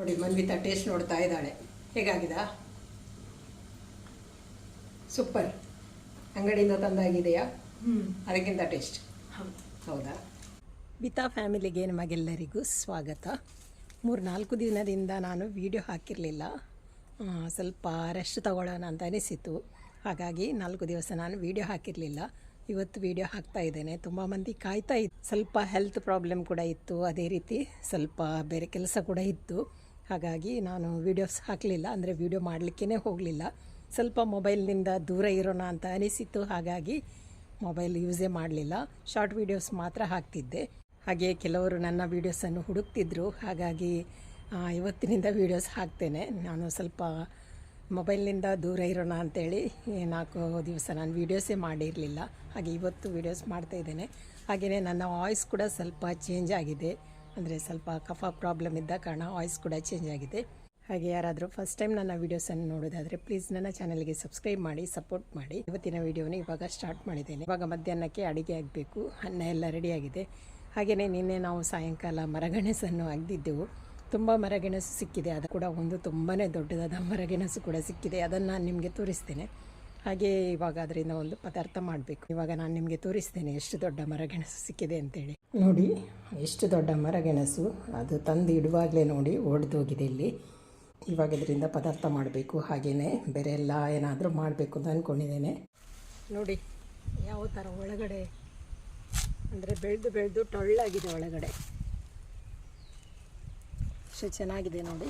ನೋಡಿ ಮನ್ವಿತಾ ಟೇಸ್ಟ್ ನೋಡ್ತಾ ಇದ್ದಾಳೆ. ಹೇಗಾಗಿದ? ಸೂಪರ್. ಅಂಗಡಿಯಿಂದ ತಂದಾಗಿದೆಯಾ? ಅದಕ್ಕಿಂತ ಟೇಸ್ಟ್. ಹೌದು. ಹೌದಾ? ಬಿತಾ ಫ್ಯಾಮಿಲಿಗೆ ನಿಮಗೆಲ್ಲರಿಗೂ ಸ್ವಾಗತ. ಮೂರು ನಾಲ್ಕು ದಿನದಿಂದ ನಾನು ವಿಡಿಯೋ ಹಾಕಿರಲಿಲ್ಲ. ಸ್ವಲ್ಪ ರೆಸ್ಟ್ ತಗೊಳ್ಳೋಣ ಅಂತ ಅನಿಸಿತು. ಹಾಗಾಗಿ ನಾಲ್ಕು ದಿವಸ ನಾನು ವಿಡಿಯೋ ಹಾಕಿರಲಿಲ್ಲ. ಇವತ್ತು ವಿಡಿಯೋ ಹಾಕ್ತಾ ಇದ್ದೇನೆ. ತುಂಬ ಮಂದಿ ಕಾಯ್ತಾ ಇತ್ತು ಸ್ವಲ್ಪ ಹೆಲ್ತ್ ಪ್ರಾಬ್ಲಮ್ ಕೂಡ ಇತ್ತು. ಅದೇ ರೀತಿ ಸ್ವಲ್ಪ ಬೇರೆ ಕೆಲಸ ಕೂಡ ಇತ್ತು. ಹಾಗಾಗಿ ನಾನು ವೀಡಿಯೋಸ್ ಹಾಕಲಿಲ್ಲ, ಅಂದರೆ ವೀಡಿಯೋ ಮಾಡಲಿಕ್ಕೇ ಹೋಗಲಿಲ್ಲ. ಸ್ವಲ್ಪ ಮೊಬೈಲ್ನಿಂದ ದೂರ ಇರೋಣ ಅಂತ ಅನಿಸಿತ್ತು, ಹಾಗಾಗಿ ಮೊಬೈಲ್ ಯೂಸೇ ಮಾಡಲಿಲ್ಲ. ಶಾರ್ಟ್ ವೀಡಿಯೋಸ್ ಮಾತ್ರ ಹಾಕ್ತಿದ್ದೆ. ಹಾಗೆ ಕೆಲವರು ನನ್ನ ವೀಡಿಯೋಸನ್ನು ಹುಡುಕ್ತಿದ್ರು, ಹಾಗಾಗಿ ಇವತ್ತಿನಿಂದ ವೀಡಿಯೋಸ್ ಹಾಕ್ತೇನೆ. ನಾನು ಸ್ವಲ್ಪ ಮೊಬೈಲ್ನಿಂದ ದೂರ ಇರೋಣ ಅಂತೇಳಿ ನಾಲ್ಕು ದಿವಸ ನಾನು ವೀಡಿಯೋಸೇ ಮಾಡಿರಲಿಲ್ಲ. ಹಾಗೆ ಇವತ್ತು ವೀಡಿಯೋಸ್ ಮಾಡ್ತಾ ಇದ್ದೇನೆ. ಹಾಗೆಯೇ ನನ್ನ ವಾಯ್ಸ್ ಕೂಡ ಸ್ವಲ್ಪ ಚೇಂಜ್ ಆಗಿದೆ. ಅಂದರೆ ಸ್ವಲ್ಪ ಕಫ ಪ್ರಾಬ್ಲಮ್ ಇದ್ದ ಕಾರಣ ವಾಯ್ಸ್ ಕೂಡ ಚೇಂಜ್ ಆಗಿದೆ. ಹಾಗೆ ಯಾರಾದರೂ ಫಸ್ಟ್ ಟೈಮ್ ನನ್ನ ವೀಡಿಯೋಸನ್ನು ನೋಡೋದಾದರೆ ಪ್ಲೀಸ್ ನನ್ನ ಚಾನಲ್ಗೆ ಸಬ್ಸ್ಕ್ರೈಬ್ ಮಾಡಿ ಸಪೋರ್ಟ್ ಮಾಡಿ. ಇವತ್ತಿನ ವೀಡಿಯೋನ ಇವಾಗ ಸ್ಟಾರ್ಟ್ ಮಾಡಿದ್ದೇನೆ. ಇವಾಗ ಮಧ್ಯಾಹ್ನಕ್ಕೆ ಅಡುಗೆ ಆಗಬೇಕು, ಅನ್ನ ಎಲ್ಲ ರೆಡಿಯಾಗಿದೆ ಹಾಗೆಯೇ ನಿನ್ನೆ ನಾವು ಸಾಯಂಕಾಲ ಮರಗೆಣಸನ್ನು ಅಗ್ದಿದ್ದೆವು ತುಂಬ ಮರಗೆಣಸು ಸಿಕ್ಕಿದೆ. ಅದು ಕೂಡ ಒಂದು ತುಂಬಾ ದೊಡ್ಡದಾದ ಮರಗೆಣಸು ಕೂಡ ಸಿಕ್ಕಿದೆ. ಅದನ್ನು ನಾನು ನಿಮಗೆ ತೋರಿಸ್ತೇನೆ. ಹಾಗೆ ಇವಾಗ ಅದರಿಂದ ಒಂದು ಪದಾರ್ಥ ಮಾಡಬೇಕು. ಇವಾಗ ನಾನು ನಿಮಗೆ ತೋರಿಸ್ತೇನೆ ಎಷ್ಟು ದೊಡ್ಡ ಮರಗೆಣಸು ಸಿಕ್ಕಿದೆ ಅಂತೇಳಿ. ನೋಡಿ, ಎಷ್ಟು ದೊಡ್ಡ ಮರಗೆಣಸು ಅದು ತಂದು ಇಡುವಾಗಲೇ ನೋಡಿ ಒಡೆದೋಗಿದೆ ಇಲ್ಲಿ. ಇವಾಗ ಇದರಿಂದ ಪದಾರ್ಥ ಮಾಡಬೇಕು. ಹಾಗೆಯೇ ಬೇರೆ ಎಲ್ಲ ಏನಾದರೂ ಮಾಡಬೇಕು ಅಂತ ಅಂದ್ಕೊಂಡಿದ್ದೇನೆ ನೋಡಿ, ಯಾವ ಥರ ಒಳಗಡೆ, ಅಂದರೆ ಬೆಳೆದು ಬೆಳೆದು ಟೊಳ್ಳಾಗಿದೆ ಒಳಗಡೆ. ಎಷ್ಟು ಚೆನ್ನಾಗಿದೆ ನೋಡಿ.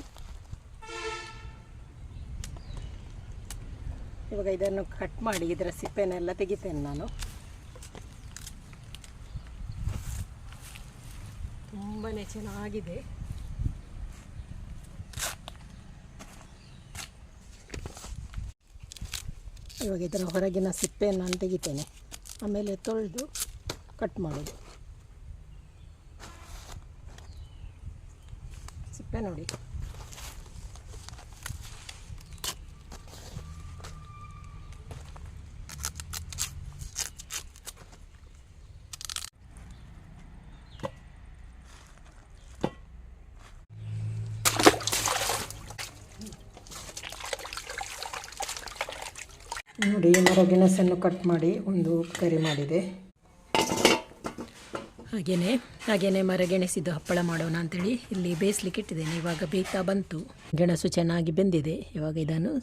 ಇವಾಗ ಇದನ್ನು ಕಟ್ ಮಾಡಿ ಇದರ ಸಿಪ್ಪೆನೆಲ್ಲ ತೆಗಿತೇನೆ ನಾನು. ತುಂಬಾ ಚೆನ್ನಾಗಿದೆ. ಇವಾಗ ಇದರ ಹೊರಗಿನ ಸಿಪ್ಪೆಯನ್ನು ನಾನು ತೆಗಿತೇನೆ. ಆಮೇಲೆ ತೊಳೆದು ಕಟ್ ಮಾಡೋದು. ಸಿಪ್ಪೆ ನೋಡಿ. ನೋಡಿ ಮರಗೆಣಸನ್ನು ಕಟ್ ಮಾಡಿ ಒಂದು ಕರಿ ಮಾಡಿದೆ. ಹಾಗೆಯೇ ಹಾಗೆಯೇ ಮರಗೆಣಸಿದ್ದು ಹಪ್ಪಳ ಮಾಡೋಣ ಅಂತೇಳಿ ಇಲ್ಲಿ ಬೇಯಿಸ್ಲಿಕ್ಕೆ ಇಟ್ಟಿದ್ದೇನೆ. ಇವಾಗ ಬೇಯ್ತಾ ಬಂತು. ಗೆಣಸು ಚೆನ್ನಾಗಿ ಬೆಂದಿದೆ. ಇವಾಗ ಇದನ್ನು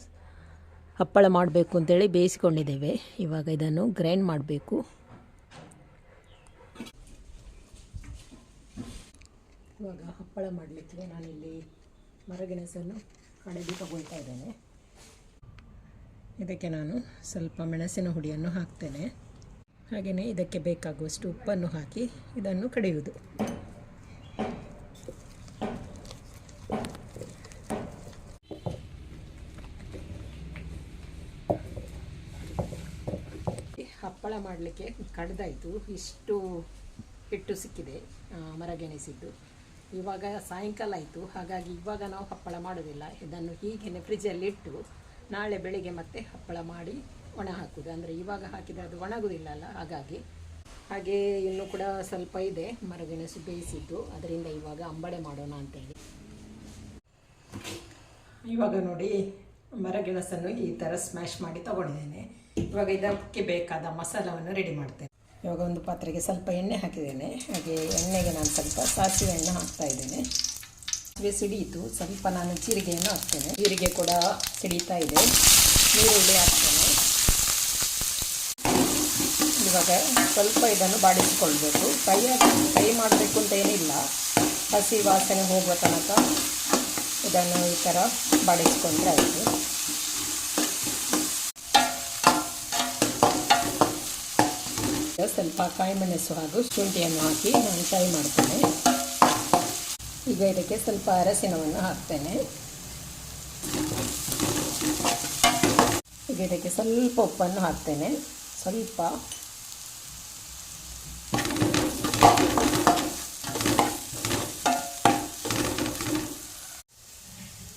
ಹಪ್ಪಳ ಮಾಡಬೇಕು ಅಂತೇಳಿ ಬೇಯಿಸ್ಕೊಂಡಿದ್ದೇವೆ. ಇವಾಗ ಇದನ್ನು ಗ್ರೈಂಡ್ ಮಾಡಬೇಕು. ಇವಾಗ ಹಪ್ಪಳ ಮಾಡಲಿಕ್ಕೆ ನಾನಿಲ್ಲಿ ಮರಗೆಣಸನ್ನು ಕಡೆದು ತಗೊಳ್ತಾ ಇದ್ದೇನೆ. ಇದಕ್ಕೆ ನಾನು ಸ್ವಲ್ಪ ಮೆಣಸಿನ ಹುಡಿಯನ್ನು ಹಾಕ್ತೇನೆ. ಹಾಗೆಯೇ ಇದಕ್ಕೆ ಬೇಕಾಗುವಷ್ಟು ಉಪ್ಪನ್ನು ಹಾಕಿ ಇದನ್ನು ಕಡಿಯುವುದು. ಹಪ್ಪಳ ಮಾಡಲಿಕ್ಕೆ ಕಡ್ದಾಯಿತು. ಇಷ್ಟು ಹಿಟ್ಟು ಸಿಕ್ಕಿದೆ ಮರಗೆಣಿಸಿದ್ದು ಇವಾಗ ಸಾಯಂಕಾಲ ಆಯಿತು. ಹಾಗಾಗಿ ಇವಾಗ ನಾವು ಹಪ್ಪಳ ಮಾಡೋದಿಲ್ಲ ಇದನ್ನು ಹೀಗೆ ಫ್ರಿಜ್ಜಲ್ಲಿ ಇಟ್ಟು ನಾಳೆ ಬೆಳಿಗ್ಗೆ ಮತ್ತೆ ಹಪ್ಪಳ ಮಾಡಿ ಒಣ ಹಾಕೋದು. ಅಂದರೆ ಇವಾಗ ಹಾಕಿದರೆ ಅದು ಒಣಗೋದಿಲ್ಲ ಅಲ್ಲ ಹಾಗಾಗಿ. ಹಾಗೆ ಇನ್ನೂ ಕೂಡ ಸ್ವಲ್ಪ ಇದೆ, ಮರಗೆಣಸು ಬೇಯಿಸಿದ್ದು. ಅದರಿಂದ ಇವಾಗ ಅಂಬಡೆ ಮಾಡೋಣ ಅಂತೇಳಿ. ಇವಾಗ ನೋಡಿ, ಮರಗೆಣಸನ್ನು ಈ ಥರ ಸ್ಮ್ಯಾಶ್ ಮಾಡಿ ತಗೊಂಡಿದ್ದೇನೆ. ಇವಾಗ ಇದಕ್ಕೆ ಬೇಕಾದ ಮಸಾಲವನ್ನು ರೆಡಿ ಮಾಡ್ತೇನೆ. ಇವಾಗ ಒಂದು ಪಾತ್ರೆಗೆ ಸ್ವಲ್ಪ ಎಣ್ಣೆ ಹಾಕಿದ್ದೇನೆ. ಹಾಗೆ ಎಣ್ಣೆಗೆ ನಾನು ಸ್ವಲ್ಪ ಸಾಸಿವೆ ಎಣ್ಣೆ ಹಾಕ್ತಾ ಇದ್ದೇನೆ. ಸಾಸಿವೆ ಸಿಡಿಯಿತು. ಸ್ವಲ್ಪ ನಾನು ಜೀರಿಗೆಯನ್ನು ಹಾಕ್ತೇನೆ. ಜೀರಿಗೆ ಕೂಡ ಸಿಡಿತಾ ಇದೆ. ನೀರುಳ್ಳಿ ಹಾಕ್ತೇನೆ. ಇವಾಗ ಸ್ವಲ್ಪ ಇದನ್ನು ಬಾಡಿಸಿಕೊಳ್ಬೇಕು. ಕೈ ಕೈ ಮಾಡಬೇಕು ಅಂತ ಏನಿಲ್ಲ. ಹಸಿ ವಾಸನೆ ಹೋಗುವ ತನಕ ಇದನ್ನು ಈ ಥರ ಬಾಡಿಸ್ಕೊಂಡ್ರೆ ಆಯಿತು. ಸ್ವಲ್ಪ ಕಾಯಿ ಮೆಣಸು ಹಾಗೂ ಶುಂಠಿಯನ್ನು ಹಾಕಿ ನಾನು ಫ್ರೈ ಮಾಡ್ತೇನೆ. ಈಗ ಇದಕ್ಕೆ ಸ್ವಲ್ಪ ಅರಸಿನವನ್ನು ಹಾಕ್ತೇನೆ. ಈಗ ಇದಕ್ಕೆ ಸ್ವಲ್ಪ ಉಪ್ಪನ್ನು ಹಾಕ್ತೇನೆ. ಸ್ವಲ್ಪ.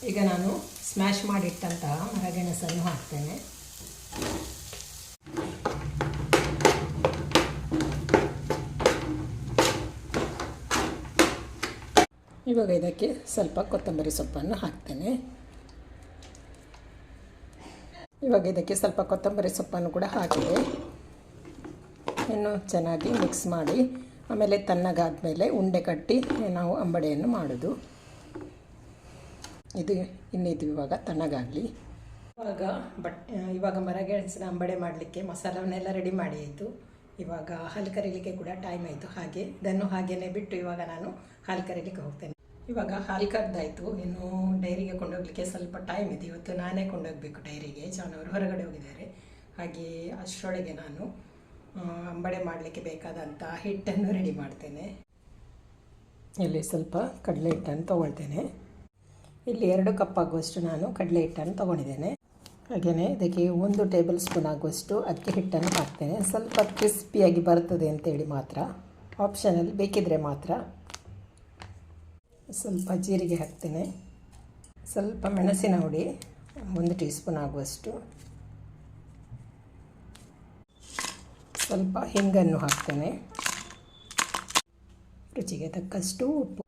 ಈಗ ನಾನು ಸ್ಮ್ಯಾಶ್ ಮಾಡಿಟ್ಟಂತಹ ಮರಗೆಣಸನ್ನು ಹಾಕ್ತೇನೆ. ಇವಾಗ ಇದಕ್ಕೆ ಸ್ವಲ್ಪ ಕೊತ್ತಂಬರಿ ಸೊಪ್ಪನ್ನು ಹಾಕ್ತೇನೆ. ಇವಾಗ ಇದಕ್ಕೆ ಸ್ವಲ್ಪ ಕೊತ್ತಂಬರಿ ಸೊಪ್ಪನ್ನು ಕೂಡ ಹಾಕಿದೆ. ಇನ್ನು ಚೆನ್ನಾಗಿ ಮಿಕ್ಸ್ ಮಾಡಿ, ಆಮೇಲೆ ತಣ್ಣಗಾದ್ಮೇಲೆ ಉಂಡೆ ಕಟ್ಟಿ ನಾವು ಅಂಬಡೆಯನ್ನು ಮಾಡೋದು. ಇದು ಇನ್ನಿದು ಇವಾಗ ತಣ್ಣಗಾಗಲಿ. ಇವಾಗ ಬಟ್, ಇವಾಗ ಮರಗೆಣಸಿನ ಅಂಬಡೆ ಮಾಡಲಿಕ್ಕೆ ಮಸಾಲವನ್ನೆಲ್ಲ ರೆಡಿ ಮಾಡಿ ಆಯಿತು. ಇವಾಗ ಹಾಲು ಕರೀಲಿಕ್ಕೆ ಕೂಡ ಟೈಮ್ ಆಯಿತು. ಹಾಗೆ, ಇದನ್ನು ಹಾಗೇನೆ ಬಿಟ್ಟು ಇವಾಗ ನಾನು ಹಾಲು ಕರೀಲಿಕ್ಕೆ ಹೋಗ್ತೇನೆ. ಇವಾಗ ಹಾಲು ಕರೆದಾಯಿತು. ಇನ್ನು ಡೈರಿಗೆ ಕೊಂಡೋಗ್ಲಿಕ್ಕೆ ಸ್ವಲ್ಪ ಟೈಮ್ ಇದೆ. ಇವತ್ತು ನಾನೇ ಕೊಂಡೋಗಬೇಕು ಡೈರಿಗೆ. ಜಾನವರು ಹೊರಗಡೆ ಹೋಗಿದ್ದಾರೆ. ಹಾಗೆ ಅಷ್ಟರೊಳಗೆ ನಾನು ಅಂಬಡೆ ಮಾಡಲಿಕ್ಕೆ ಬೇಕಾದಂಥ ಹಿಟ್ಟನ್ನು ರೆಡಿ ಮಾಡ್ತೇನೆ. ಇಲ್ಲಿ ಸ್ವಲ್ಪ ಕಡಲೆ ಹಿಟ್ಟನ್ನು ತೊಗೊಳ್ತೇನೆ. ಇಲ್ಲಿ ಎರಡು ಕಪ್ ಆಗುವಷ್ಟು ನಾನು ಕಡಲೆ ಹಿಟ್ಟನ್ನು ತೊಗೊಂಡಿದ್ದೇನೆ. ಹಾಗೆಯೇ ಇದಕ್ಕೆ ಒಂದು ಟೇಬಲ್ ಸ್ಪೂನ್ ಆಗುವಷ್ಟು ಅಕ್ಕಿ ಹಿಟ್ಟನ್ನು ಹಾಕ್ತೇನೆ. ಸ್ವಲ್ಪ ಕ್ರಿಸ್ಪಿಯಾಗಿ ಬರ್ತದೆ ಅಂತೇಳಿ ಮಾತ್ರ. ಆಪ್ಷನಲ್ಲಿ ಬೇಕಿದ್ರೆ ಮಾತ್ರ. ಸ್ವಲ್ಪ ಜೀರಿಗೆ ಹಾಕ್ತೇನೆ. ಸ್ವಲ್ಪ ಮೆಣಸಿನ ಹುಡಿ, ಒಂದು ಟೀ ಸ್ಪೂನ್ ಆಗುವಷ್ಟು. ಸ್ವಲ್ಪ ಹಿಂಗನ್ನು ಹಾಕ್ತೇನೆ. ರುಚಿಗೆ ತಕ್ಕಷ್ಟು ಉಪ್ಪು.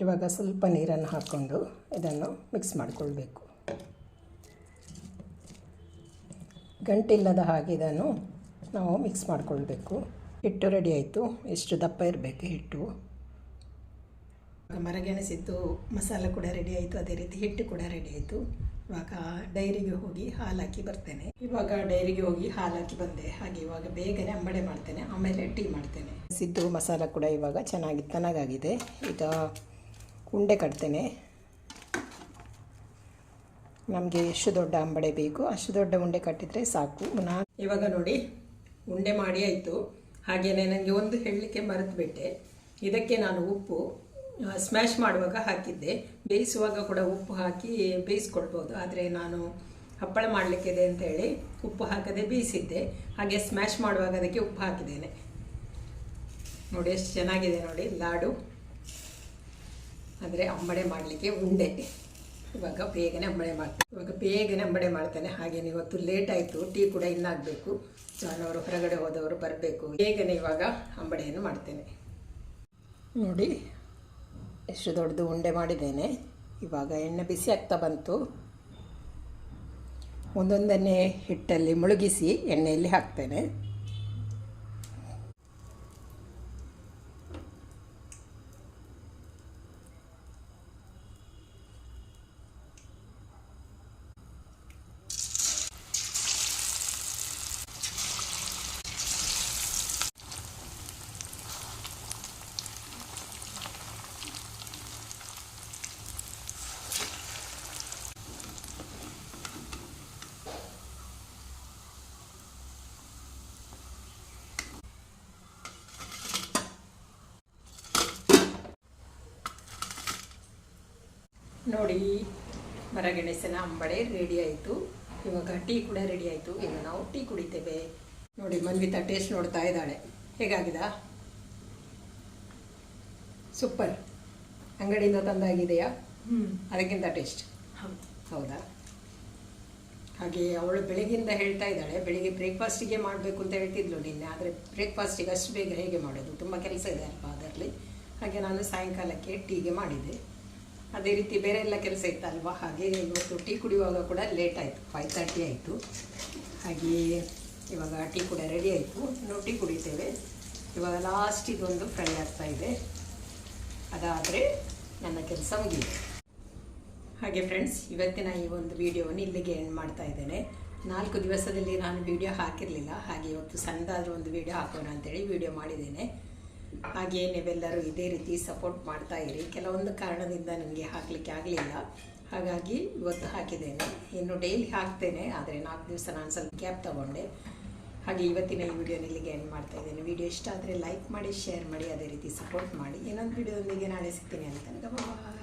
ಇವಾಗ ಸ್ವಲ್ಪ ನೀರನ್ನು ಹಾಕ್ಕೊಂಡು ಇದನ್ನು ಮಿಕ್ಸ್ ಮಾಡಿಕೊಳ್ಬೇಕು. ಗಂಟಿಲ್ಲದ ಹಾಗೆ ಇದನ್ನು ನಾವು ಮಿಕ್ಸ್ ಮಾಡಿಕೊಳ್ಬೇಕು. ಹಿಟ್ಟು ರೆಡಿ ಆಯಿತು. ಎಷ್ಟು ದಪ್ಪ ಇರಬೇಕು ಹಿಟ್ಟು. ಮರಗೆಣಸಿದ್ದು ಮಸಾಲ ಕೂಡ ರೆಡಿ ಆಯಿತು, ಅದೇ ರೀತಿ ಹಿಟ್ಟು ಕೂಡ ರೆಡಿ ಆಯಿತು. ಇವಾಗ ಡೈರಿಗೆ ಹೋಗಿ ಹಾಲು ಹಾಕಿ ಬರ್ತೇನೆ. ಇವಾಗ ಡೈರಿಗೆ ಹೋಗಿ ಹಾಲು ಹಾಕಿ ಬಂದೆ. ಹಾಗೆ ಇವಾಗ ಬೇಗನೆ ಅಂಬಡೆ ಮಾಡ್ತೇನೆ, ಆಮೇಲೆ ಟೀ ಮಾಡ್ತೇನೆ. ಸಿದ್ದು ಮಸಾಲ ಕೂಡ ಇವಾಗ ಚೆನ್ನಾಗಿ ತನಗಾಗಿದೆ. ಈಗ ಉಂಡೆ ಕಟ್ತೇನೆ. ನಮಗೆ ಎಷ್ಟು ದೊಡ್ಡ ಅಂಬಡೆ ಬೇಕು, ಅಷ್ಟು ದೊಡ್ಡ ಉಂಡೆ ಕಟ್ಟಿದರೆ ಸಾಕು. ನಾ ಇವಾಗ ನೋಡಿ, ಉಂಡೆ ಮಾಡಿ ಆಯಿತು. ಹಾಗೆಯೇ ನನಗೆ ಒಂದು ಹೇಳಲಿಕ್ಕೆ ಮರೆತು ಬಿಟ್ಟೆ ಇದಕ್ಕೆ ನಾನು ಉಪ್ಪು. ಸ್ಮ್ಯಾಶ್ ಮಾಡುವಾಗ ಹಾಕಿದ್ದೆ. ಬೇಯಿಸುವಾಗ ಕೂಡ ಉಪ್ಪು ಹಾಕಿ ಬೇಯಿಸ್ಕೊಳ್ಬೋದು. ಆದರೆ ನಾನು ಹಪ್ಪಳ ಮಾಡಲಿಕ್ಕಿದೆ ಅಂತೇಳಿ ಉಪ್ಪು ಹಾಕದೆ ಬೇಯಿಸಿದ್ದೆ. ಹಾಗೆ ಸ್ಮ್ಯಾಶ್ ಮಾಡುವಾಗ ಅದಕ್ಕೆ ಉಪ್ಪು ಹಾಕಿದ್ದೇನೆ. ನೋಡಿ, ಎಷ್ಟು ಚೆನ್ನಾಗಿದೆ ನೋಡಿ, ಲಾಡು. ಅಂದರೆ ಅಂಬಡೆ ಮಾಡಲಿಕ್ಕೆ ಉಂಡೆ. ಇವಾಗ ಬೇಗನೆ ಅಂಬಡೆ ಮಾಡ್ತೇನೆ. ಇವಾಗ ಬೇಗನೆ ಅಂಬಡೆ ಮಾಡ್ತೇನೆ. ಹಾಗೇನೆ ಇವತ್ತು ಲೇಟ್ ಆಯಿತು, ಟೀ ಕೂಡ ಇನ್ನಾಗಬೇಕು. ಜಾನವರು ಹೊರಗಡೆ ಹೋದವರು ಬರಬೇಕು. ಬೇಗನೆ ಇವಾಗ ಅಂಬಡೆಯನ್ನು ಮಾಡ್ತೇನೆ. ನೋಡಿ ಎಷ್ಟು ದೊಡ್ಡದು ಉಂಡೆ ಮಾಡಿದ್ದೇನೆ. ಇವಾಗ ಎಣ್ಣೆ ಬಿಸಿ ಆಗ್ತಾ ಬಂತು. ಒಂದೊಂದನ್ನೇ ಹಿಟ್ಟಲ್ಲಿ ಮುಳುಗಿಸಿ ಎಣ್ಣೆಯಲ್ಲಿ ಹಾಕ್ತೇನೆ. ನೋಡಿ ಮರಗೆಣಸಿನ ಅಂಬಳೆ ರೆಡಿ ಆಯಿತು. ಇವಾಗ ಟೀ ಕೂಡ ರೆಡಿ ಆಯಿತು. ಈಗ ನಾವು ಟೀ ಕುಡಿತೇವೆ. ನೋಡಿ ಮನ್ವಿತಾ ಟೇಸ್ಟ್ ನೋಡ್ತಾ ಇದ್ದಾಳೆ. ಹೇಗಾಗಿದ? ಸೂಪರ್ ಅಂಗಡಿಯಿಂದ ತಂದಾಗಿದೆಯಾ? ಅದಕ್ಕಿಂತ ಟೇಸ್ಟ್ ಹೌದಾ. ಹಾಗೆ ಅವಳು ಬೆಳಿಗ್ಗೆಯಿಂದ ಹೇಳ್ತಾ ಇದ್ದಾಳೆ ಬೆಳಿಗ್ಗೆ ಬ್ರೇಕ್ಫಾಸ್ಟಿಗೆ ಮಾಡಬೇಕು ಅಂತ ಹೇಳ್ತಿದ್ಲು ನಿನ್ನೆ ಆದರೆ ಬ್ರೇಕ್ಫಾಸ್ಟಿಗೆ ಅಷ್ಟು ಬೇಗ ಹೇಗೆ ಮಾಡೋದು? ತುಂಬ ಕೆಲಸ ಇದೆ ಅಲ್ಪ ಅದರಲ್ಲಿ? ಹಾಗೆ ನಾನು ಸಾಯಂಕಾಲಕ್ಕೆ ಟೀಗೆ ಮಾಡಿದೆ. ಅದೇ ರೀತಿ ಬೇರೆ ಎಲ್ಲ ಕೆಲಸ ಇತ್ತಲ್ವಾ ಹಾಗೆ ಇವತ್ತು ಟೀ ಕುಡಿಯುವಾಗ ಕೂಡ ಲೇಟ್ ಆಯಿತು ಫೈವ್ ತರ್ಟಿ ಆಯಿತು. ಹಾಗೆಯೇ ಇವಾಗ ಟೀ ಕೂಡ ರೆಡಿ ಆಯಿತು. ನಾವು ಟೀ ಕುಡಿತೇವೆ. ಇವಾಗ ಲಾಸ್ಟ್ ಇದೊಂದು ಫ್ರೈ ಆಗ್ತಾ ಇದೆ. ಅದಾದರೆ ನನ್ನ ಕೆಲಸ ಮುಗಿಯಿತು. ಹಾಗೆ ಫ್ರೆಂಡ್ಸ್ ಇವತ್ತಿನ ಈ ಒಂದು ವಿಡಿಯೋವನ್ನು ಇಲ್ಲಿಗೆ ಎಂಡ್ ಮಾಡ್ತಾ ಇದ್ದೇನೆ. ನಾಲ್ಕು ದಿವಸದಲ್ಲಿ ನಾನು ವಿಡಿಯೋ ಹಾಕಿರಲಿಲ್ಲ. ಹಾಗೆ ಇವತ್ತು ಸಣ್ಣದಾದರೂ ಒಂದು ವಿಡಿಯೋ ಹಾಕೋಣ ಅಂತೇಳಿ ವಿಡಿಯೋ ಮಾಡಿದ್ದೇನೆ. ಹಾಗೆ ನೀವೆಲ್ಲರೂ ಇದೇ ರೀತಿ ಸಪೋರ್ಟ್ ಮಾಡ್ತಾ ಇರಿ. ಕೆಲವೊಂದು ಕಾರಣದಿಂದ ನನಗೆ ಹಾಕಲಿಕ್ಕೆ ಆಗಲಿಲ್ಲ. ಹಾಗಾಗಿ ಇವತ್ತು ಹಾಕಿದ್ದೇನೆ. ಇನ್ನು ಡೈಲಿ ಹಾಕ್ತೇನೆ. ಆದರೆ ನಾಲ್ಕು ದಿವಸ ನಾನು ಸ್ವಲ್ಪ ಗ್ಯಾಪ್ ತಗೊಂಡೆ. ಹಾಗೆ ಇವತ್ತಿನ ಈ ವಿಡಿಯೋನ ಇಲ್ಲಿಗೆ ಎಂಡ್ ಮಾಡ್ತಾ ಇದ್ದೇನೆ. ವಿಡಿಯೋ ಇಷ್ಟ ಆದರೆ ಲೈಕ್ ಮಾಡಿ ಶೇರ್ ಮಾಡಿ, ಅದೇ ರೀತಿ ಸಪೋರ್ಟ್ ಮಾಡಿ. ಇನ್ನೊಂದು ವಿಡಿಯೋದೊಂದಿಗೆ ನಾಳೆ ಸಿಗ್ತೀನಿ ಅಂತ. ಬಾಯ್